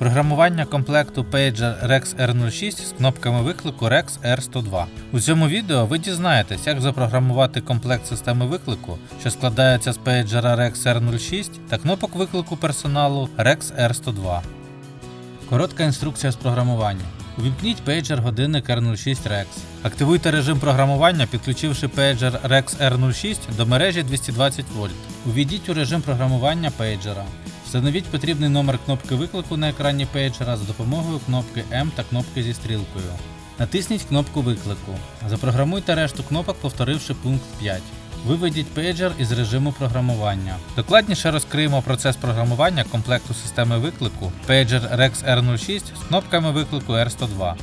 Програмування комплекту Pager Rex R06 з кнопками виклику Rex R102. У цьому відео ви дізнаєтесь, як запрограмувати комплект системи виклику, що складається з пейджера Rex R06 та кнопок виклику персоналу Rex R102. Коротка інструкція з програмування. Увімкніть пейджер годинник R06 Rex. Активуйте режим програмування, підключивши пейджер Rex R06 до мережі 220 вольт. Увійдіть у режим програмування пейджера. Встановіть потрібний номер кнопки виклику на екрані пейджера за допомогою кнопки М та кнопки зі стрілкою. Натисніть кнопку виклику. Запрограмуйте решту кнопок, повторивши пункт 5. Виведіть пейджер із режиму програмування. Докладніше розкриємо процес програмування комплекту системи виклику Pager Rex R06 з кнопками виклику R102.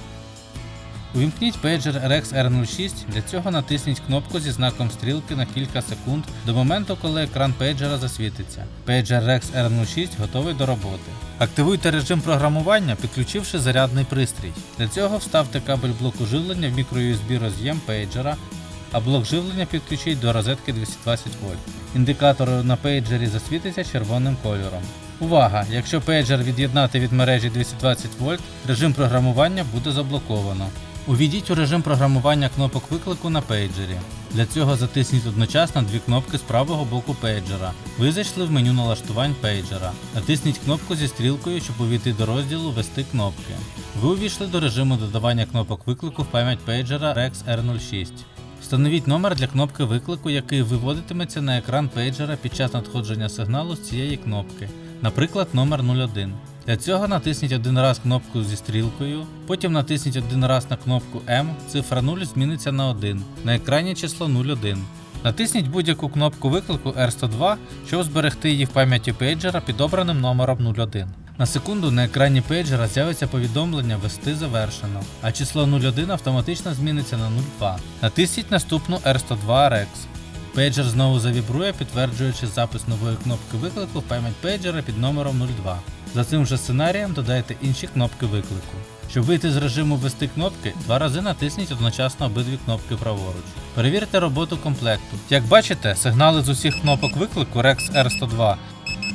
Увімкніть пейджер Rex R06, для цього натисніть кнопку зі знаком стрілки на кілька секунд до моменту, коли екран пейджера засвітиться. Пейджер Rex R06 готовий до роботи. Активуйте режим програмування, підключивши зарядний пристрій. Для цього вставте кабель блоку живлення в microUSB роз'єм пейджера, а блок живлення підключіть до розетки 220 вольт. Індикатор на пейджері засвітиться червоним кольором. Увага! Якщо пейджер від'єднати від мережі 220 вольт, режим програмування буде заблоковано. Увійдіть у режим програмування кнопок виклику на пейджері. Для цього затисніть одночасно дві кнопки з правого боку пейджера. Ви зайшли в меню налаштувань пейджера. Натисніть кнопку зі стрілкою, щоб увійти до розділу Вести кнопки. Ви увійшли до режиму додавання кнопок виклику в пам'ять пейджера Rex R06. Встановіть номер для кнопки виклику, який виводитиметься на екран пейджера під час надходження сигналу з цієї кнопки, наприклад, номер 01. Для цього натисніть один раз кнопку зі стрілкою, потім натисніть один раз на кнопку М, цифра 0 зміниться на 1, на екрані число 01. Натисніть будь-яку кнопку виклику R102, щоб зберегти її в пам'яті пейджера під обраним номером 01. На секунду на екрані пейджера з'явиться повідомлення Вести завершено, а число 01 автоматично зміниться на 02. Натисніть наступну R102 REX. Пейджер знову завібрує, підтверджуючи запис нової кнопки виклику в пам'ять пейджера під номером 02. За цим же сценарієм додайте інші кнопки виклику. Щоб вийти з режиму ввести кнопки, два рази натисніть одночасно обидві кнопки праворуч. Перевірте роботу комплекту. Як бачите, сигнали з усіх кнопок виклику Rex R102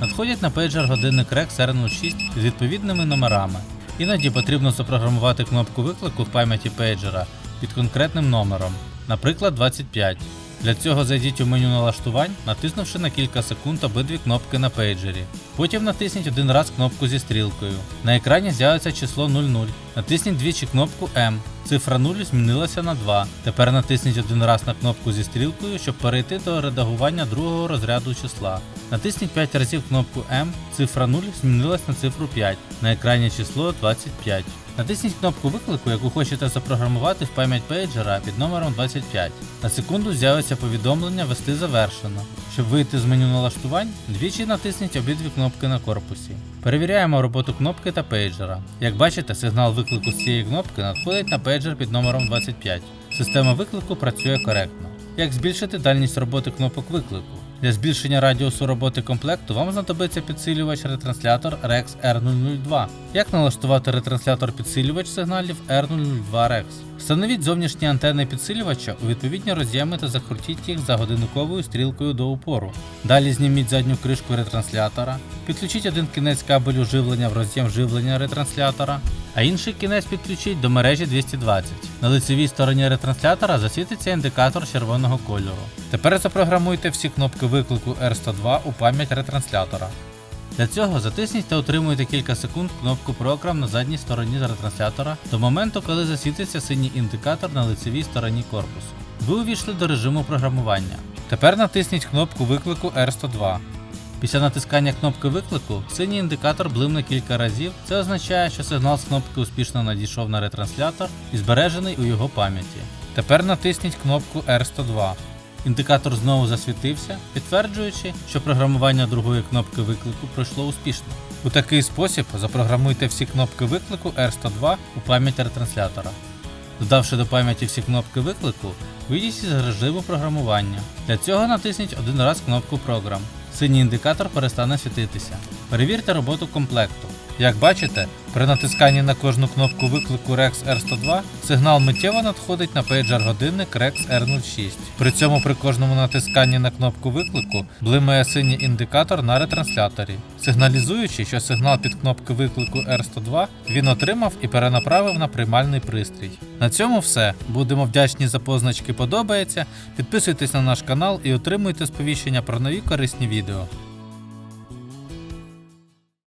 надходять на пейджер годинник Rex R06 з відповідними номерами. Іноді потрібно запрограмувати кнопку виклику в пам'яті пейджера під конкретним номером, наприклад 25. Для цього зайдіть у меню налаштувань, натиснувши на кілька секунд обидві кнопки на пейджері. Потім натисніть один раз кнопку зі стрілкою. На екрані з'явиться число 00. Натисніть двічі кнопку М. Цифра 0 змінилася на 2. Тепер натисніть один раз на кнопку зі стрілкою, щоб перейти до редагування другого розряду числа. Натисніть 5 разів кнопку М. Цифра 0 змінилась на цифру 5. На екрані число 25. Натисніть кнопку виклику, яку хочете запрограмувати в пам'ять пейджера під номером 25. На секунду з'явиться повідомлення Вести завершено. Щоб вийти з меню налаштувань, двічі натисніть обидві кнопки на корпусі. Перевіряємо роботу кнопки та пейджера. Як бачите, сигнал виклику з цієї кнопки надходить на пейджер під номером 25. Система виклику працює коректно. Як збільшити дальність роботи кнопок виклику? Для збільшення радіусу роботи комплекту вам знадобиться підсилювач ретранслятор Rex R002. Як налаштувати ретранслятор підсилювач сигналів R002 Rex? Встановіть зовнішні антени підсилювача у відповідні роз'єми та закрутіть їх за годинниковою стрілкою до упору. Далі зніміть задню кришку ретранслятора, підключіть один кінець кабелю живлення в роз'єм живлення ретранслятора, а інший кінець підключіть до мережі 220. На лицевій стороні ретранслятора засвітиться індикатор червоного кольору. Тепер запрограмуйте всі кнопки виклику R102 у пам'ять ретранслятора. Для цього затисніть та утримуйте кілька секунд кнопку Program на задній стороні ретранслятора до моменту, коли засвітиться синій індикатор на лицевій стороні корпусу. Ви увійшли до режиму програмування. Тепер натисніть кнопку виклику R102. Після натискання кнопки виклику синій індикатор блимне кілька разів. Це означає, що сигнал з кнопки успішно надійшов на ретранслятор і збережений у його пам'яті. Тепер натисніть кнопку R102. Індикатор знову засвітився, підтверджуючи, що програмування другої кнопки виклику пройшло успішно. У такий спосіб запрограмуйте всі кнопки виклику R102 у пам'ять ретранслятора. Додавши до пам'яті всі кнопки виклику, вийдіть із режиму програмування. Для цього натисніть один раз кнопку Program. Синій індикатор перестане світитися. Перевірте роботу комплекту. Як бачите, При натисканні на кожну кнопку виклику REX R102 сигнал миттєво надходить на пейджер годинник REX R06. При цьому при кожному натисканні на кнопку виклику блимає синій індикатор на ретрансляторі, сигналізуючи, що сигнал під кнопки виклику R102 він отримав і перенаправив на приймальний пристрій. На цьому все. Будемо вдячні за позначки подобається. Підписуйтесь на наш канал і отримуйте сповіщення про нові корисні відео.